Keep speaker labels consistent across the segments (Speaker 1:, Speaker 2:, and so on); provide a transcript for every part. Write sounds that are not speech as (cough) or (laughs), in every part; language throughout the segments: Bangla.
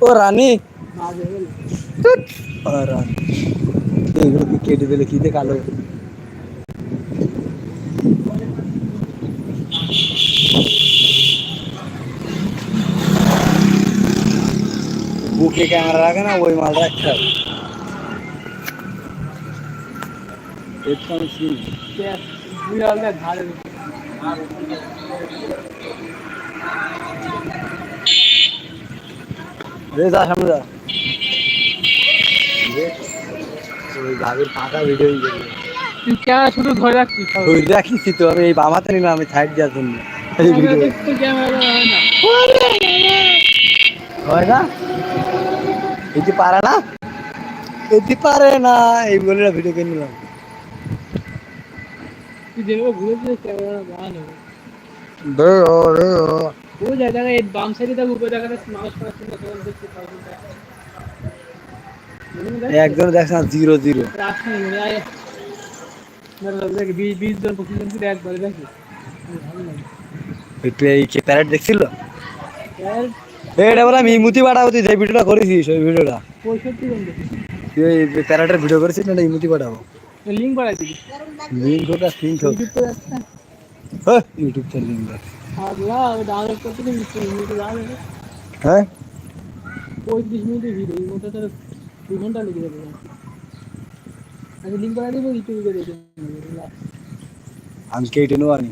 Speaker 1: ও রানী ধুৎ, ও রানী এগুলো কি কেটে দিলে কি দিয়ে কালো বুকে ক্যামেরা রাখে না ওই মাল রাখতে হবে হেডফোন ছিল রে যা সামনে যা। রে, ওই ভাবির ফাঁকা ভিডিও
Speaker 2: তুই ক্যামেরা শুধু ধরে রাখছিস
Speaker 1: ওই রাখিছি তো আমি এই বামাতে নিলাম আমি সাইড দেওয়ার জন্য। এই ভিডিও
Speaker 2: হয় না।
Speaker 1: না? এটি পারে না? এটি পারে না এই বলে ভিডিও করে নিলাম।
Speaker 2: তুই যেভাবে ঘুরেছিস ক্যামেরা বান হবে
Speaker 1: দে ও
Speaker 2: এই বাম সাইডে দেখ উপরে দেখা যাচ্ছে মানুষ তখন দেখতে পাবি
Speaker 1: একজন দেখছ না জিরো জিরো
Speaker 2: দেখ বিশ জন পঁচিশ জন করে একবারে দেখি
Speaker 1: একটু এই কে প্যারেট দেখছিল? এটা বলে আমি ইমুতি পাঠাবো তুই যে ভিডিওটা করেছিস ওই ভিডিওটা
Speaker 2: পঁয়ষট্টি জন দেখি
Speaker 1: তুই প্যারেটের ভিডিও করেছিস না ইমুতি পাঠাবো?
Speaker 2: লিঙ্ক পাঠাই দিবি।
Speaker 1: লিঙ্ক হোক।
Speaker 2: ইউটিউব
Speaker 1: হ্যাঁ? ইউটিউব থেকে লিঙ্ক দেখ
Speaker 2: আল্লাহ ওই ডাউনলোড করতে দিবি মিনিটে যাবে।
Speaker 1: হ্যাঁ?
Speaker 2: পঁয়ত্রিশ মিনিটের ভিডিও মধ্যে তোর ঘণ্টা লেগে যাবে। আমি লিঙ্ক পাঠাই দেবো ইউটিউবে করে দেখে নেব।
Speaker 1: আমি কেটে নেব আনি?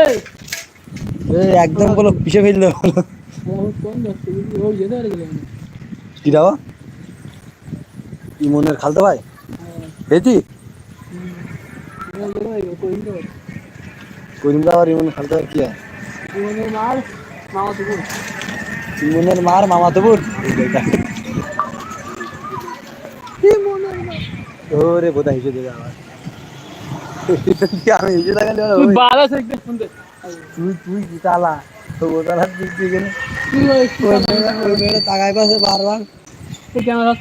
Speaker 2: এই!
Speaker 1: একদম বলো পিছিয়ে ফেলল। কি দাও ইমনের খালতো ভাই? ইমন কি ইমনের মার ওরে বোধা হিসেবে আমার আমি হিসেবে লাগালে
Speaker 2: তুই শুনতে।
Speaker 1: তুই তুই কি চালা? তো বোঝার দিক
Speaker 2: তুই
Speaker 1: তাকাই পাশে বারবার।
Speaker 2: ক্যামেরা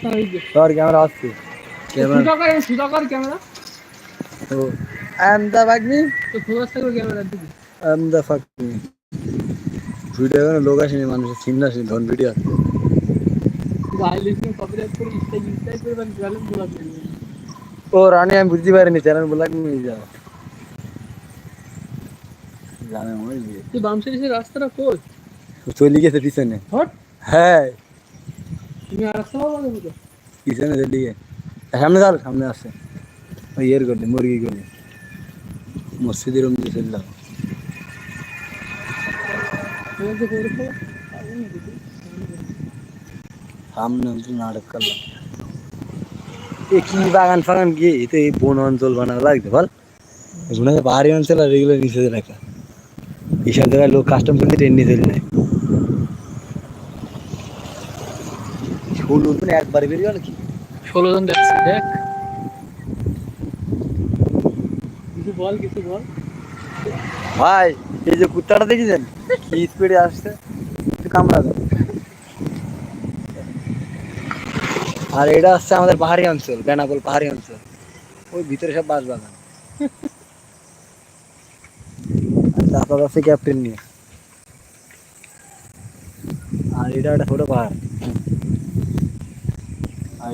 Speaker 1: তোর ক্যামেরা আসছে ক্যামেরা
Speaker 2: সুতাকার সুতাকার ক্যামেরা
Speaker 1: তো আই এম দ্য বাগনি
Speaker 2: তো ফোকাস থাকবে ক্যামেরা দিবি
Speaker 1: আই এম দ্য ফাকনি ভিডিও কোনো লোক আসেনি মানুষের চিন্তা আসেনি ধন ভিডিও ও রানী আমি বুঝতে পারিনি চ্যানেল বলাক নিয়ে যাও। জানে ওই
Speaker 2: তুই বাম সাইডে রাস্তাটা কই
Speaker 1: চলে গেছে পিছনে। হ্যাঁ।
Speaker 2: তুমি আর রাস্তা পাবো না
Speaker 1: পিছনে চলে সামনে যাও সামনে আসছে ওই ইয়ের করলে মুরগি করলে মসজিদের রুম দিয়ে
Speaker 2: করে তো
Speaker 1: সামনে নাটক করলাম এ কি বাগান ফাগান গিয়ে এতে এই বন অঞ্চল বানানো লাগছে, বল। এগুলো পাহাড়ি অঞ্চল আর এগুলো নিচে রাখা। এইসব জায়গায় লোক কাস্টম করতে ট্রেন নিয়ে চলে যায় দিনে একবার বেরিয়ে গেল কি?
Speaker 2: ষোলো জন দেখছি দেখ। কিছু বল কিছু বল।
Speaker 1: ভাই এই যে কুত্তাটা দেখেছেন? কি স্পিডে আসছে? একটু কামড়া দেয় আর এটা হচ্ছে আমাদের পাহাড়ি অঞ্চল বেনাপোল পাহাড়ি অঞ্চল। ওই ভিতরে সব বাস বাগান আর আছে ক্যাপ্টেন নিয়ে। আর এটা একটা ছোট পাহাড়।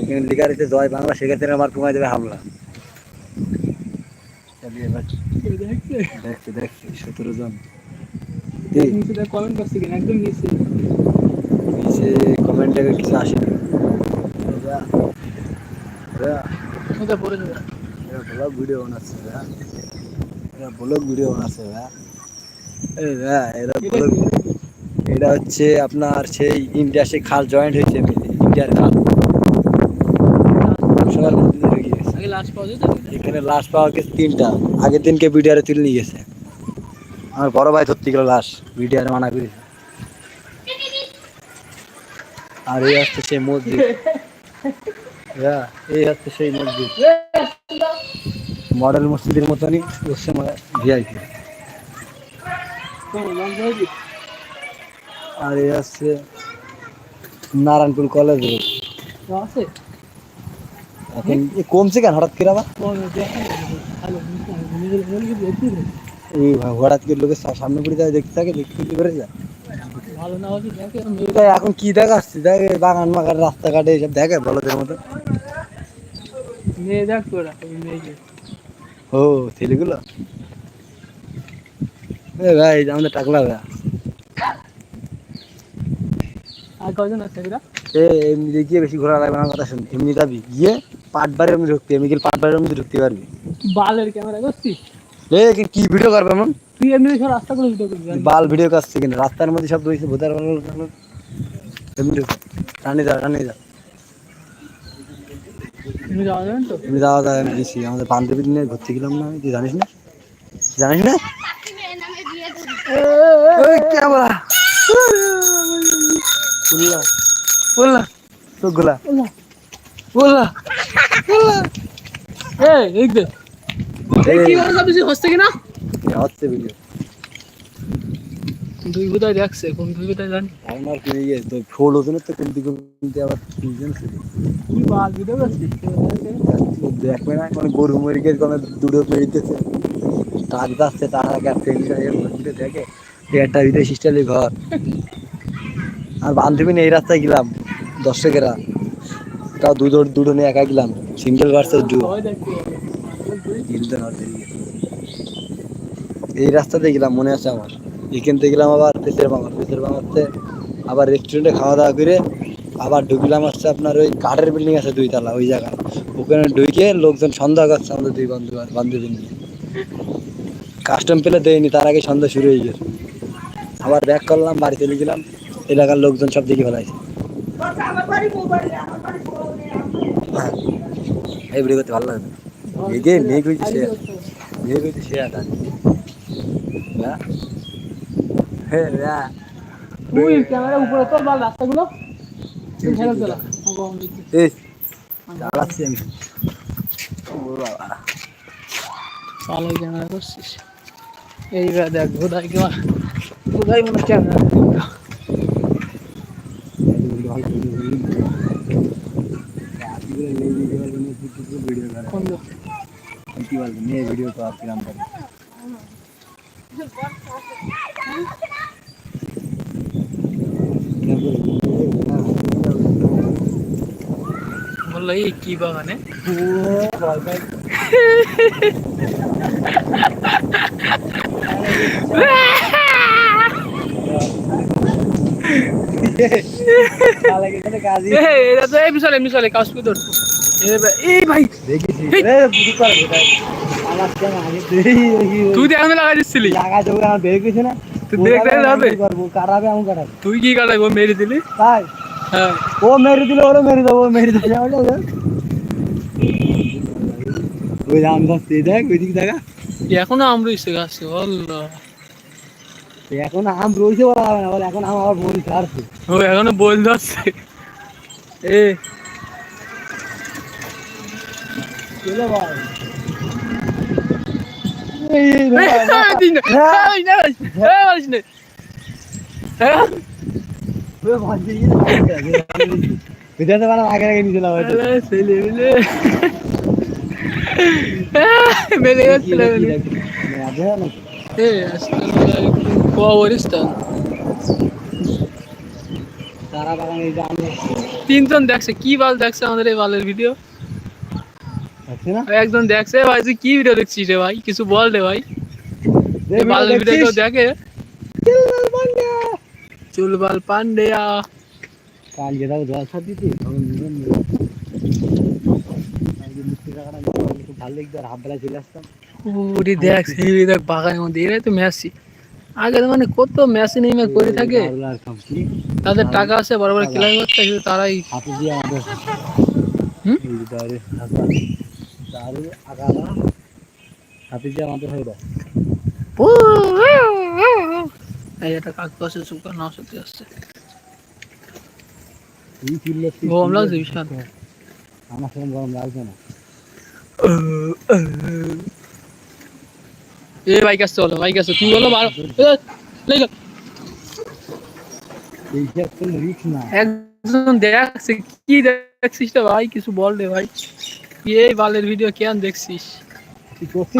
Speaker 1: এখানে লেখা রয়েছে জয় বাংলা সেক্ষেত্রে আমার কমাই দেবে হামলা। চালিয়ে এবার
Speaker 2: দেখছে
Speaker 1: দেখছি দেখছি সতেরো জন।
Speaker 2: কমেন্ট করছে কিনা? একদম নিচে।
Speaker 1: নিচে কমেন্টে কিছু আসে
Speaker 2: ওটা পড়ে যাবে।
Speaker 1: ব্লগ ভিডিও বানাচ্ছে এরা ব্লগ ভিডিও বানাচ্ছে ভাইয়া এই ভাইয়া এরা ব্লগ এটা হচ্ছে আপনার সেই ইন্ডিয়া সেই খাল জয়েন্ট হয়েছে ইন্ডিয়ার খাল সবার মধ্যে দিয়ে
Speaker 2: পাওয়া যেত
Speaker 1: এখানে লাশ পাওয়া গেছে তিনটা। আগের দিনকে বিডিআরে তুলে নিয়ে গেছে। আমার বড় ভাই ধরতে গেল লাশ বিডিআরে মানা করেছে আর এই হচ্ছে সেই মসজিদ। হ্যাঁ, এই হচ্ছে সেই মসজিদ। মডেল মসজিদের মতনই হচ্ছে ভিআইপি আর এই হচ্ছে নারায়ণপুর কলেজ রোড
Speaker 2: আছে?
Speaker 1: এখন কমছে কেন? হঠাৎ করে আবার? এই হঠাৎ করে লোকের সামনে পড়ে যায় দেখতে থাকে দেখতে দেখতে করে যায়।
Speaker 2: না
Speaker 1: এখন কি দেখাচ্ছি? দেখে বাগান মাগান রাস্তাঘাটে এসব দেখে বলদের মতো। ও ছেলেগুলো? ভাই আমাদের টাকলা ভাই।
Speaker 2: আর কজন আছে
Speaker 1: এমনি গিয়ে বেশি ঘোরা লাগবে আমার কথা শুন। এমনি যাবি গিয়ে পাটবারের মধ্যে ঢুকতে গেলে পাটবারের মধ্যে ঢুকতে পারবি?
Speaker 2: বালের ক্যামেরা করছিস?
Speaker 1: কি- ভিডিও করবে এমন?
Speaker 2: তুই এমনি সব রাস্তা করে ভিডিও করবি
Speaker 1: বাল ভিডিও করছে কিনা? রাস্তার মধ্যে সব রয়েছে ভোটার এমনি টানি যা টানি যা
Speaker 2: তুমি যাওয়া
Speaker 1: যায় আমি গেছি। আমাদের বান্ধবী নিয়ে ঘুরতে গেলাম না তুই জানিস না? জানিস না? ক্যামেরা। বললা বললা চোখগুলা বললা
Speaker 2: এই দেখ দে। এই। কি করে যাবি? হচ্ছে কিনা
Speaker 1: হচ্ছে ভিডিও
Speaker 2: দুই কোথায় দেখছে কোন দুই জানি।
Speaker 1: আমার তো ফোল তো আবার
Speaker 2: কি বাল ভিডিও করছিস?
Speaker 1: দেখবে না মানে গরু মরে গিয়ে কোনো দুটো যাচ্ছে তার আগে মধ্যে দেখে। একটা ঘর। আর বান্ধবী নিয়ে এই রাস্তায় গেলাম দর্শকেরা। তাও দুটো দুটো নিয়ে একা গেলাম। সিঙ্গেল ভার্সেস ডু এই রাস্তাতে গেলাম, মনে আছে আমার। এখান থেকে গেলাম আবার পেসের বাঙার পেসের বাঙারতে আবার রেস্টুরেন্টে খাওয়া দাওয়া করে আবার ঢুকলাম হচ্ছে আপনার ওই কাঠের বিল্ডিং আছে দুই তলা ওই জায়গায়। ওখানে ঢুকে লোকজন সন্ধ্যা করছে আমাদের দুই বন্ধু বান্ধবী নিয়ে। কাস্টম পেলে দেয়নি, তার আগে সন্ধ্যা শুরু হয়ে গেছে। আবার ব্যাক করলাম বাড়ি চলে গেলাম। এলাকার লোকজন সব দেখে ফেলাইছে। এই ভিডিও করতে ভালো লাগে মেঘে মেঘ হয়েছে সে মেঘ হয়েছে সে আটা হ্যাঁ হ্যাঁ হ্যাঁ
Speaker 2: তুই ক্যামেরা উপরে তোর বাল রাস্তাগুলো।
Speaker 1: আমি। ও বাবা।
Speaker 2: ভালো ক্যামেরা করছিস। এইবার দেখ বোধহয় কেমন বোধহয় মনে ক্যামেরা। কোন লোক?
Speaker 1: ভিডিও তো আপনি নাম করেন
Speaker 2: বলল এই কি বাগানে
Speaker 1: কাজী
Speaker 2: এই এটা তো এই বিশালে বিশালে কাজ করে ধরতো এই ভাই-
Speaker 1: তুই
Speaker 2: তো এখন লাগাই দিচ্ছিলি?
Speaker 1: লাগা যাবে আমার বের গেছে না।
Speaker 2: তুই দেখতে যাবে?
Speaker 1: কারাবে? আমি কারাবে।
Speaker 2: তুই কি ও মেরে দিলি?
Speaker 1: তাই?
Speaker 2: হ্যাঁ।
Speaker 1: ও মেরে দিলে ওরও মেরে দেবো মেরে দিলে ওটা ওটা। ওই আম গাছ এই দেখ ওইদিকে দেখা।
Speaker 2: এখনও গাছে আল্লাহ।
Speaker 1: এখন আম রয়েছে বলা হবে না বলে এখন আম আবার বলি ছাড়ছে।
Speaker 2: ও এখনও বল ধরছে। এ তিনজন দেখছে কি বাল দেখছে আমাদের এই বালের ভিডিও একজন দেখছে ভাই তুই কি ভিডিও দেখছিস রে ভাই? কিছু বল রে ভাই। ভিডিও কেউ দেখে? চুলবাল পান্ডেয়া
Speaker 1: কাল যেটা জল ছাড় দিতি ভালো লাগতো আর হাফ চলে আসতাম।
Speaker 2: ওরে দেখ সেই দেখ বাগানের মধ্যে এরাই তো মেসি। আগে তো মানে কত মেসি নেমে করে থাকে। তাদের টাকা আছে বড় বড় ক্লাব করতে কিন্তু তারাই
Speaker 1: হাতে দিয়ে আমাদের।
Speaker 2: হুম?
Speaker 1: দারুল আগালা হাতে আমাদের হয়ে যায়
Speaker 2: এই একটা কাক পাশে চুকা না সত্যি আসছে। গরম লাগছে বিশাল।
Speaker 1: আমার সেরকম গরম লাগছে না।
Speaker 2: এ বাইক আসছে বলো বাইক আসছে তুই বলো বারো। একজন দেখছে কি দেখছিস ভাই? কিছু বল রে ভাই। এই বালের ভিডিও কেন দেখছিস?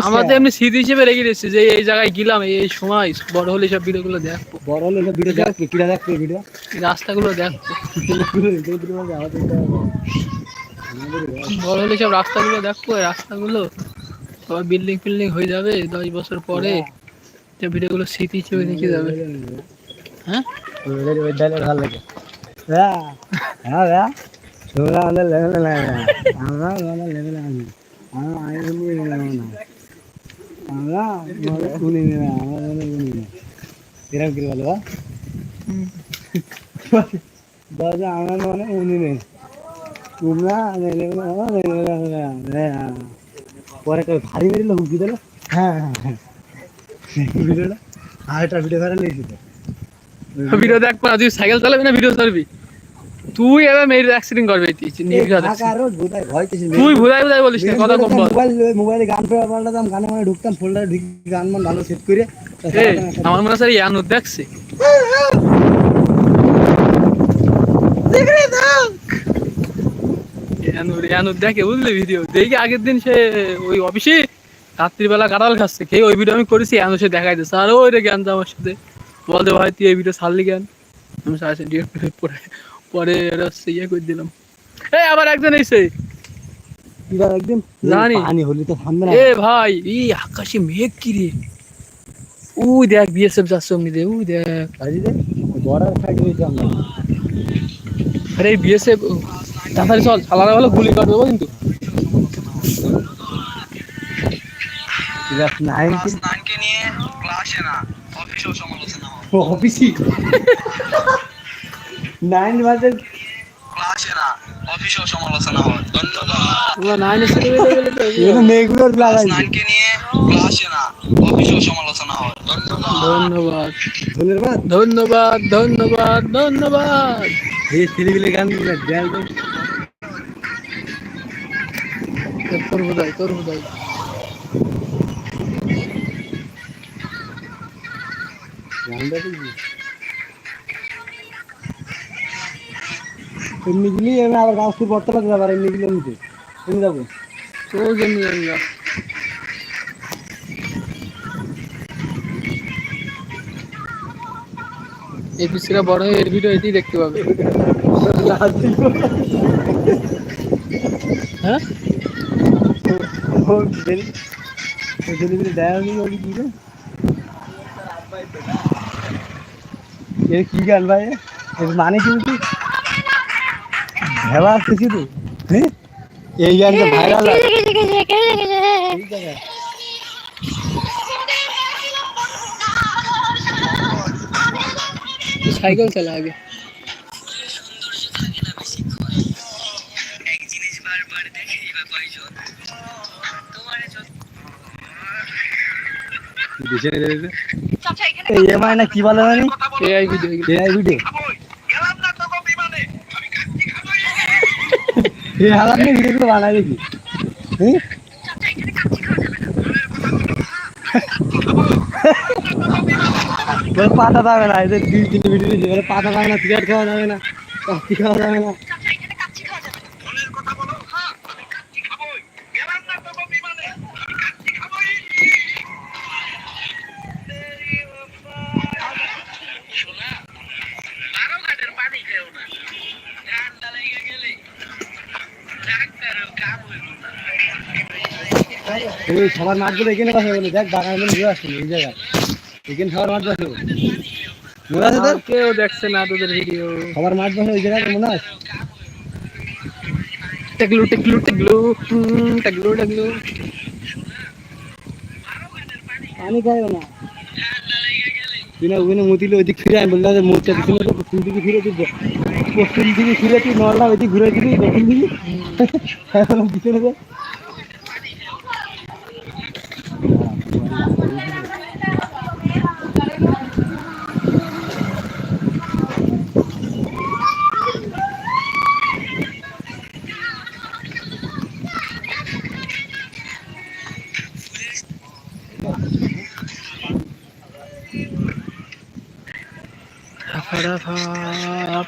Speaker 2: আমাদের এমনি স্মৃতি হিসেবে রেখে দিচ্ছি যে এই জায়গায় গেলাম এই সময় বড় হলে সব ভিডিওগুলো দেখব।
Speaker 1: বড় হলে সব ভিডিও দেখ কিরা দেখ ভিডিও
Speaker 2: রাস্তাগুলো দেখব। বড় হলে সব রাস্তাগুলো দেখব এই রাস্তাগুলো সবাই বিল্ডিং ফিল্ডিং হয়ে যাবে দশ বছর পরে যে ভিডিওগুলো স্মৃতি হিসেবে রেখে যাবে। হ্যাঁ?
Speaker 1: হ্যাঁ। হ্যাঁ হ্যাঁ। (laughs) পরে ভারী বেরিয়ে হুকি দিল হ্যাঁ হ্যাঁ ভিডিওটা আর একটা ভিডিও ভাইরাল হয়েছিল
Speaker 2: ভিডিও দেখব না তুই সাইকেল চালাবি না ভিডিও চালাবি তুই এবার মেয়ের অ্যাক্সিডেন্ট করবি তুই ভুলাই ভুলাই বলিস না কথা কম বল।
Speaker 1: মোবাইল মোবাইলে গান ফেরা পাল্টাতাম গানে মানে ঢুকতাম ফোল্ডারে ঢুকি গান মান ভালো সেট করে।
Speaker 2: আমার মনে ইয়ান দেখছি। দেখে বুঝলি ভিডিও দেখি আগের দিন সে ওই অফিসে রাত্রিবেলা কাটাল খাচ্ছে খেয়ে ওই ভিডিও আমি করেছি ইয়ানু সে দেখাই দিচ্ছে আর ওই রে জ্ঞান আমার সাথে। বলতে ভাই তুই এই ভিডিও ছাড়লি জ্ঞান আমি সাথে ডিরেক্ট করে পরে পরে হচ্ছে ইয়ে করে দিলাম। এই আবার একজন এসে
Speaker 1: একদিন?
Speaker 2: জানি।
Speaker 1: পানি হলি তো থামবে না।
Speaker 2: এ ভাই এই আকাশে মেঘ কি রে? উই দেখ বিএসএফ যাচ্ছে অমনি দে উই দেখ।
Speaker 1: কাজী রে বর্ডার সাইড হয়েছে আমরা।
Speaker 2: আরে বিএসএফ তাড়াতাড়ি চল চালানো হলো গুলি করে দেবো কিন্তু।
Speaker 1: ক্লাস নাইন
Speaker 3: নাইনকে নিয়ে ক্লাসে না অফিসেও সমালোচনা হয়
Speaker 1: অফিসি (laughs) নাইন বাজে
Speaker 3: ক্লাসে না অফিসেও সমালোচনা হয় ধন্যবাদ
Speaker 2: নাইনে বেরিয়ে গেলে তো
Speaker 1: এখানে মেঘগুলোর লাগাইছে
Speaker 3: নাইনকে নিয়ে ক্লাসে না অফিসেও সমালোচনা হয়। ধন্যবাদ।
Speaker 2: ধন্যবাদ।
Speaker 1: ধন্যবাদ
Speaker 2: ধন্যবাদ ধন্যবাদ।
Speaker 1: এই গান
Speaker 2: তোর তোর
Speaker 1: এমনি গেলি আবার গাছ থেকে পড়তে লাগবে আবার এমনি গেলে এমনিতে। এমনি যাব।
Speaker 2: জানি এই পিসিরা বড় হয়ে এর ভিডিও এটি দেখতে পাবে। হ্যাঁ?
Speaker 1: কি গান ভাই? মানে কি? ভেবা আসতেছি তো হ্যাঁ এই গানটা ভাইরাল
Speaker 2: সাইকেল চালা আগে।
Speaker 1: কি বলে
Speaker 2: এআই ভিডিও
Speaker 1: এআই ভিডিও
Speaker 3: গেলাম না তোকে বিমানে আমি কাচ্চি খাবোই
Speaker 1: এই হালাত নিয়ে ভিডিওগুলো বানাই দেখি? বলে পাতা যাবে না পাতা যাবে না সিগারেট খাওয়া যাবে না, কফি খাওয়া যাবে না
Speaker 3: মনের কথা বলো হ্যাঁ আমি কাচ্চি খাবোই গেলাম না তোকে বিমানে আমি কাচ্চি খাবোই শোনা বারো ঘাটের পানি খেও না ঠান্ডা লেগে গেলে ডাক্তারের কাম হইল না
Speaker 1: এই সবার মাঠগুলো এখানে বসে বলে দেখ বাগান ঘুরে আসছে এই জায়গায়। এখানে সবার মাঠ বসে মনে আছে তোর?
Speaker 2: কেউ দেখছে না তোদের ভিডিও
Speaker 1: সবার মাঠ বসে ওই জায়গায় মনে আছে?
Speaker 2: টেকলু টেকলু টেকলু টেকলু টেকলু।
Speaker 1: পানি না। বিনা ওখানে মুতিলে ওইদিক ফিরে আমি বললাম যে মুখটা পিছনে তো পশ্চিম দিকে ফিরে তুই পশ্চিম দিকে ফিরে তুই ওইদিক ঘুরে দিবি দক্ষিণ দিকে? পিছনে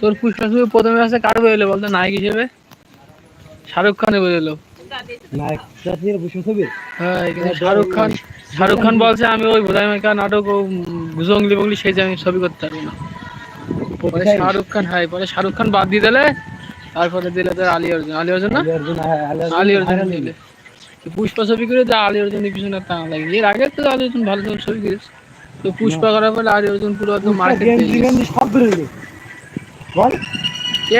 Speaker 2: তোর পুষ্পা ছবি প্রথমে আসে কাটবে এলো বলতো নায়ক হিসেবে? শাহরুখ খানে বেরোলো হ্যাঁ শাহরুখ খান শাহরুখ খান বলছে আমি ওই বোধাই মেকা নাটক ও জঙ্গলি বঙ্গলি সেই আমি ছবি করতে পারব না। পরে শাহরুখ খান হ্যাঁ পরে শাহরুখ খান বাদ দিয়ে দিলে তারপরে দিলে তোর আলী অর্জুন। আলী অর্জুন না? আলী অর্জুন দিলে। পুষ্পা ছবি করে তো আলী অর্জুনের পিছনে টানা লাগে এর আগে তো আলী অর্জুন ভালো ভালো ছবি করেছে তো পুষ্পা করার পরে আলী অর্জুন পুরো একদম মার্কেট
Speaker 1: সব বেরোলো বল।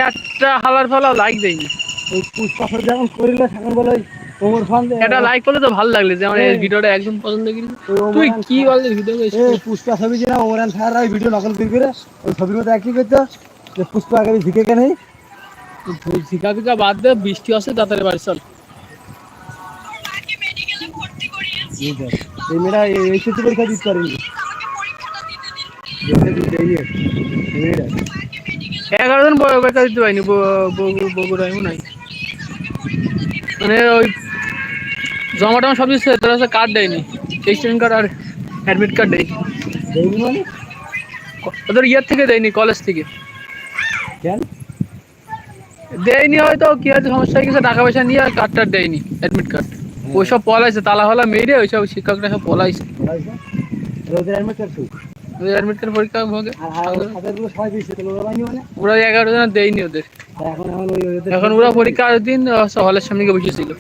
Speaker 2: একটা হালার ফালা লাইক দেয়নি
Speaker 1: ওই পুষ্পা যেমন করিলে সেখানে বলে ওই ওমর খান
Speaker 2: এটা লাইক করলে তো ভালো লাগলে যে আমার এই ভিডিওটা একদম পছন্দ করি। তুই কি বললি ভিডিও
Speaker 1: এই পুষ্পা ছবি যে না ওমরান খান ওই ভিডিও নকল করে করে ওই ছবির মধ্যে একই করতো যে পুষ্পা আগে ঝিকে কেন
Speaker 2: শিকা ফিকা বাদ দে বৃষ্টি আছে তাড়াতাড়ি বাড়ি চল।
Speaker 1: এই মেয়েরা এই এই ক্ষেত্রে পরীক্ষা দিতে পারেনি। মেয়েরা
Speaker 2: এগারো জন বেকার দিতে পারিনি বগুড়া এমন নাই। মানে ওই জমা টমা সব দিচ্ছে তারা হচ্ছে কার্ড দেয়নি স্টুডেন্ট কার্ড আর অ্যাডমিট কার্ড দেয়নি।
Speaker 1: মানে?
Speaker 2: ওদের ইয়ের থেকে দেয়নি কলেজ থেকে। দেয়নি হয়তো কি হয়তো সমস্যা হয়ে গেছে টাকা পয়সা নিয়ে আর কার্ড টার্ড দেয়নি অ্যাডমিট কার্ড ওইসব পলাইছে তালা ফালা মেরে ওইসব শিক্ষকরা সব পলাইছে।
Speaker 1: অ্যাডমিট
Speaker 2: কার্ড পরীক্ষা ভোগে
Speaker 1: তো ওরা
Speaker 2: এগারো জন দেয়নি ওদের।
Speaker 1: এখন
Speaker 2: ওরা পরীক্ষার দিন হলের সামনে গিয়ে বসেছিল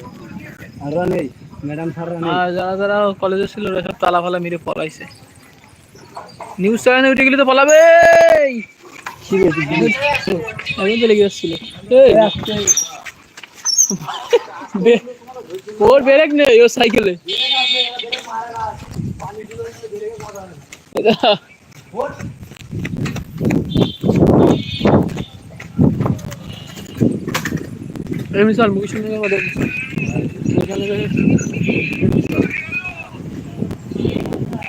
Speaker 1: আর
Speaker 2: যারা যারা কলেজে ছিল ওরা সব তালা ফালা মেরে পলাইছে। নিউজ চ্যানেলে উঠে গেলে তো পলাবে। এখন বে- ওর ব্রেক নেই ওর সাইকেলে এটা- এমনি চল মুখের সঙ্গে আমাদের এখানে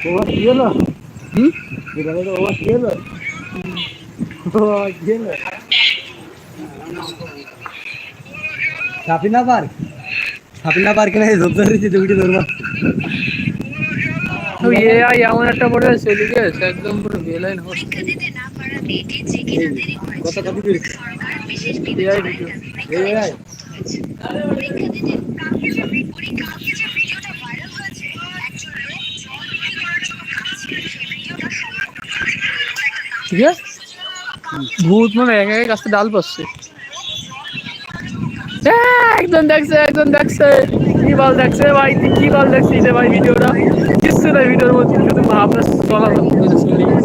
Speaker 1: ওরা কি হলো?
Speaker 2: হুম?
Speaker 1: এটা হলো ওরা কি হলো? কি হলো? সাপিনা পার্ক? সাপিনা পার্কে না ধরতে ধরেছি দুটি ধরবা।
Speaker 2: ওই এমন একটা পড়ে চলে গেছে একদম পুরো বেলাইন হচ্ছে।
Speaker 1: এই
Speaker 2: ঠিক আছে? ভূত মানে এক এক কাছে ডাল পাচ্ছে একজন দেখছে একজন দেখছে। কি বল দেখছে ভাই? কি বল দেখছিস রে ভাই ভিডিওটা। কিচ্ছু নাই ভিডিওর মধ্যে শুধু চলে দেখি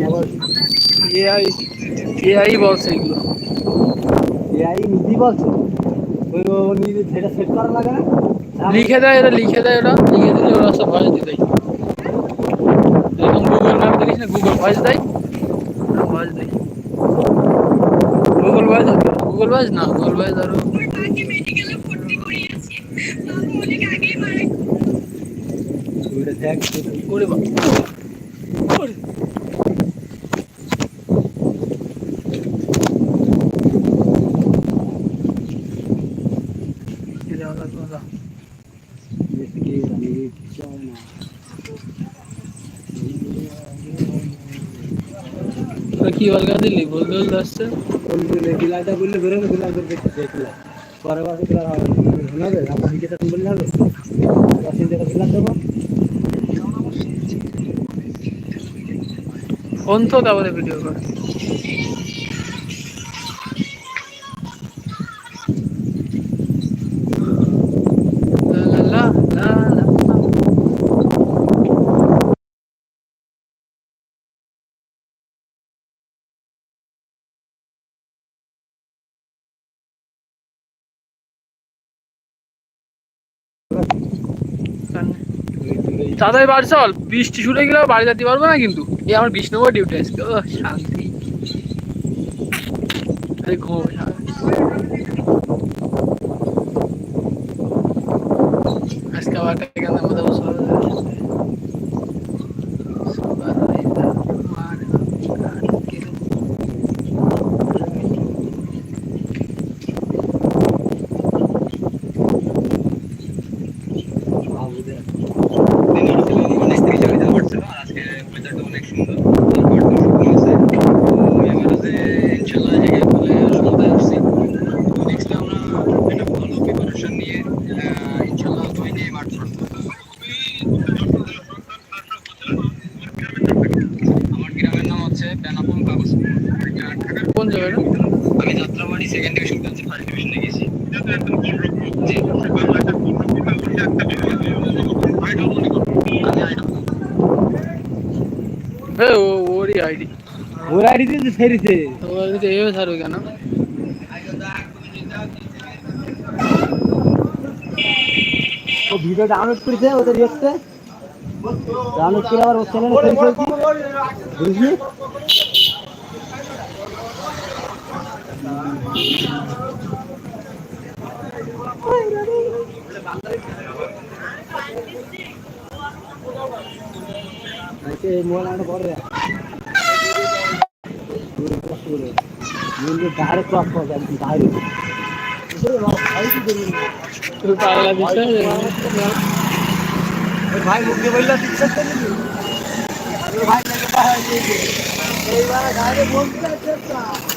Speaker 1: আবার
Speaker 2: এআই এআই বলছে এগুলো।
Speaker 1: এআই নিজেই বলছে। ওই ও নিজে সেটা সেট করা লাগে না।
Speaker 2: লিখে দেয় এটা লিখে দেয় ওটা লিখে দিলে ওরা সব ভয়েস দিয়ে দেয় গুগল ম্যাপ দেখিস না গুগল ভয়েস দেয় ভয়েস দেয় গুগল ভয়েস গুগল ভয়েস না গুগল ভয়েস আরও
Speaker 1: ওইটা দেখ
Speaker 2: ওরে বাবা ওরে। এটা আলাদা কথা।
Speaker 1: কি জানি চায় না
Speaker 2: তোরা কি বলগা দিলি আসছে
Speaker 1: বললে বেরোবে বিলাই করে দেখতে দেখলা পরে বাসে তোরা শোনাবে আপনার কি তখন বললে হবে। বাসে দেখা বিলাই দেবো।
Speaker 2: ফোন তো তারপরে ভিডিও করে। তাড়াতাড়ি বাড়ি চল, বৃষ্টি শুরু গেলে বাড়ি যেতে পারব না কিন্তু। এই আমার বিশ নম্বর ডিউটি আসবে ও, শান্তি। আজকে আবার এখানে মধ্যে বসে
Speaker 3: আমার গ্রামের নাম হচ্ছে বেনাপুর কাগজ
Speaker 2: কোন জায়গাটা
Speaker 3: আমি যাত্রাবাড়ি সেকেন্ড ডিভিশন খেলছি ফার্স্ট ডিভিশনে গেছি জি আমি আইডল
Speaker 2: এ ও ওরই আইডি
Speaker 1: ওর আইডি দিতে ফেরিছে
Speaker 2: ওর আইডি এইভাবে ছাড়বে কেন?
Speaker 1: ও ভিডিও ডাউনলোড করেছে ওদের ইয়েতে ডাউনলোড করে আবার ওর চ্যানেলে ফেরি ফেলছি বুঝলি? মোবাইল আমরা বড় রে ডাইরেক্ট ক্রস করে একদম ডাইরেক্ট
Speaker 2: তুই পাগলা দিচ্ছে
Speaker 1: ভাই মুখে বললা দিচ্ছে ভাই এইবার গাড়ি বলতে